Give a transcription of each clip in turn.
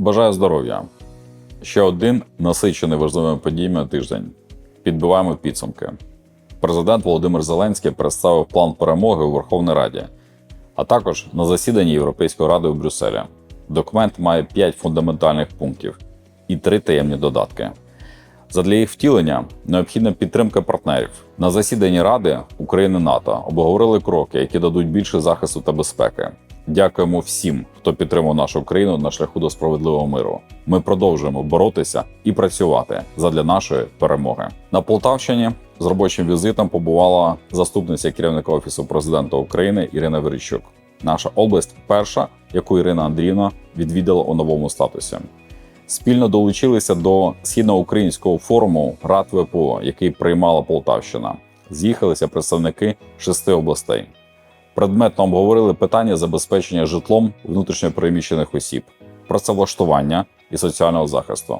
Бажаю здоров'я. Ще один насичений важливими подіями тиждень. Підбиваємо підсумки. Президент Володимир Зеленський представив план перемоги у Верховній Раді, а також на засіданні Європейської ради у Брюсселі. Документ має 5 фундаментальних пунктів і 3 таємні додатки. Задля їх втілення необхідна підтримка партнерів. На засіданні Ради України НАТО обговорили кроки, які дадуть більше захисту та безпеки. Дякуємо всім, хто підтримав нашу країну на шляху до справедливого миру. Ми продовжуємо боротися і працювати задля нашої перемоги. На Полтавщині з робочим візитом побувала заступниця керівника офісу президента України Ірина Верещук. Наша область перша, яку Ірина Андріївна відвідала у новому статусі спільно долучилися до східноукраїнського форуму Рад ВПО, який приймала Полтавщина. З'їхалися представники шести областей. Предметно обговорили питання забезпечення житлом внутрішньопереміщених осіб, працевлаштування і соціального захисту.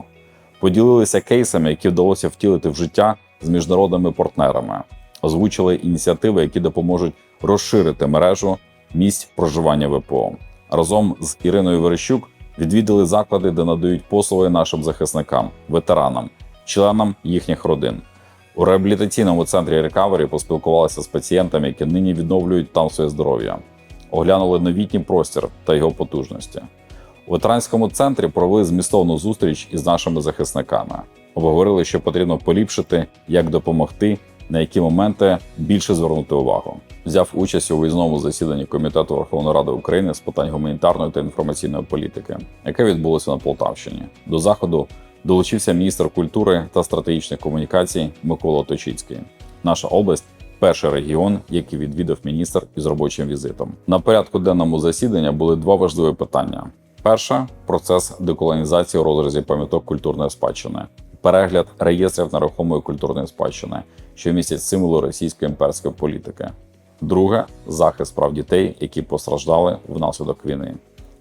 Поділилися кейсами, які вдалося втілити в життя з міжнародними партнерами, озвучили ініціативи, які допоможуть розширити мережу місць проживання ВПО. Разом з Іриною Верещук відвідали заклади, де надають послуги нашим захисникам, ветеранам, членам їхніх родин. У реабілітаційному центрі Рекавері поспілкувалися з пацієнтами, які нині відновлюють там своє здоров'я, оглянули новітній простір та його потужності. У ветеранському центрі провели змістовну зустріч із нашими захисниками. Обговорили, що потрібно поліпшити, як допомогти, на які моменти більше звернути увагу. Взяв участь у виїзному засіданні Комітету Верховної Ради України з питань гуманітарної та інформаційної політики, яке відбулося на Полтавщині. До заходу долучився міністр культури та стратегічних комунікацій Микола Точицький. Наша область перший регіон, який відвідав міністр із робочим візитом. На порядку денному засідання були два важливі питання: перше процес деколонізації у розрізі пам'яток культурної спадщини. Перегляд реєстрів нерухомої культурної спадщини, що містять символи російської імперської політики. Друге захист прав дітей, які постраждали внаслідок війни.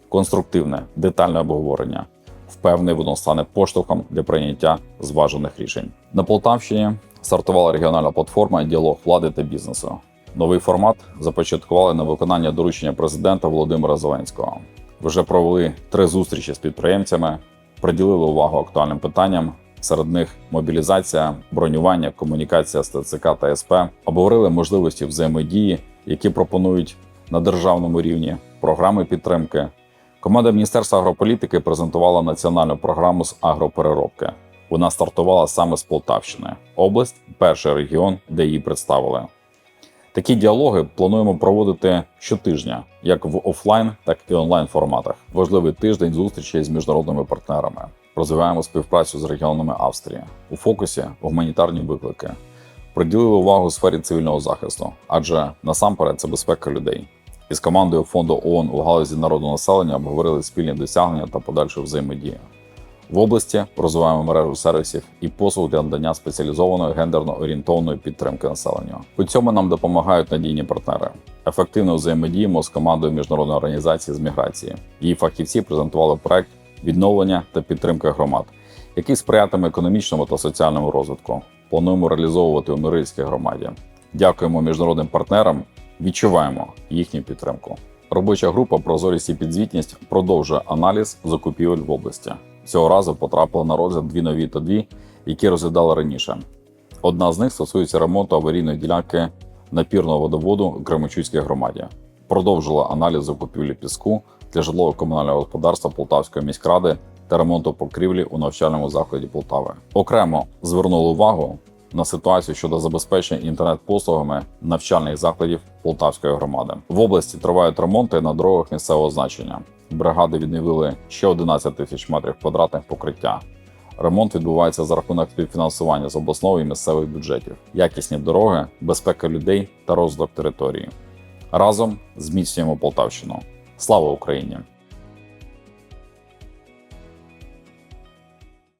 Конструктивне, детальне обговорення. Впевнений, воно стане поштовхом для прийняття зважених рішень. На Полтавщині стартувала регіональна платформа Діалог влади та бізнесу. Новий формат започаткували на виконання доручення президента Володимира Зеленського. Вже провели три зустрічі з підприємцями, приділили увагу актуальним питанням. Серед них мобілізація, бронювання, комунікація з ТЦК та СП обговорили можливості взаємодії, які пропонують на державному рівні програми підтримки. Команда Міністерства агрополітики презентувала національну програму з агропереробки. Вона стартувала саме з Полтавщини, область перший регіон, де її представили. Такі діалоги плануємо проводити щотижня, як в офлайн, так і онлайн форматах. Важливий тиждень зустрічей з міжнародними партнерами. Розвиваємо співпрацю з регіонами Австрії. У фокусі гуманітарні виклики. Приділили увагу сфері цивільного захисту, адже насамперед це безпека людей. Із командою фонду ООН у галузі народного населення обговорили спільні досягнення та подальшу взаємодію. В області розвиваємо мережу сервісів і послуг для надання спеціалізованої гендерно орієнтованої підтримки населення. У цьому нам допомагають надійні партнери. Ефективно взаємодіємо з командою міжнародної організації з міграції. Її фахівці презентували проект відновлення та підтримки громад, який сприятиме економічному та соціальному розвитку. Плануємо реалізовувати у Мирильській громаді. Дякуємо міжнародним партнерам. Відчуваємо їхню підтримку. Робоча група Прозорість і підзвітність продовжує аналіз закупівель в області. Цього разу потрапили на розгляд дві нові та дві, які розглядали раніше. Одна з них стосується ремонту аварійної ділянки напірного водоводу у Кременчуцькій громаді. Продовжила аналіз закупівлі піску для житлово-комунального господарства Полтавської міськради та ремонту покрівлі у навчальному закладі Полтави. Окремо звернули увагу на ситуацію щодо забезпечення інтернет-послугами навчальних закладів Полтавської громади. В області тривають ремонти на дорогах місцевого значення. Бригади відновили ще 11 тисяч метрів квадратних покриття. Ремонт відбувається за рахунок співфінансування з обласного і місцевих бюджетів, якісні дороги, безпека людей та розвиток території. Разом зміцнюємо Полтавщину. Слава Україні!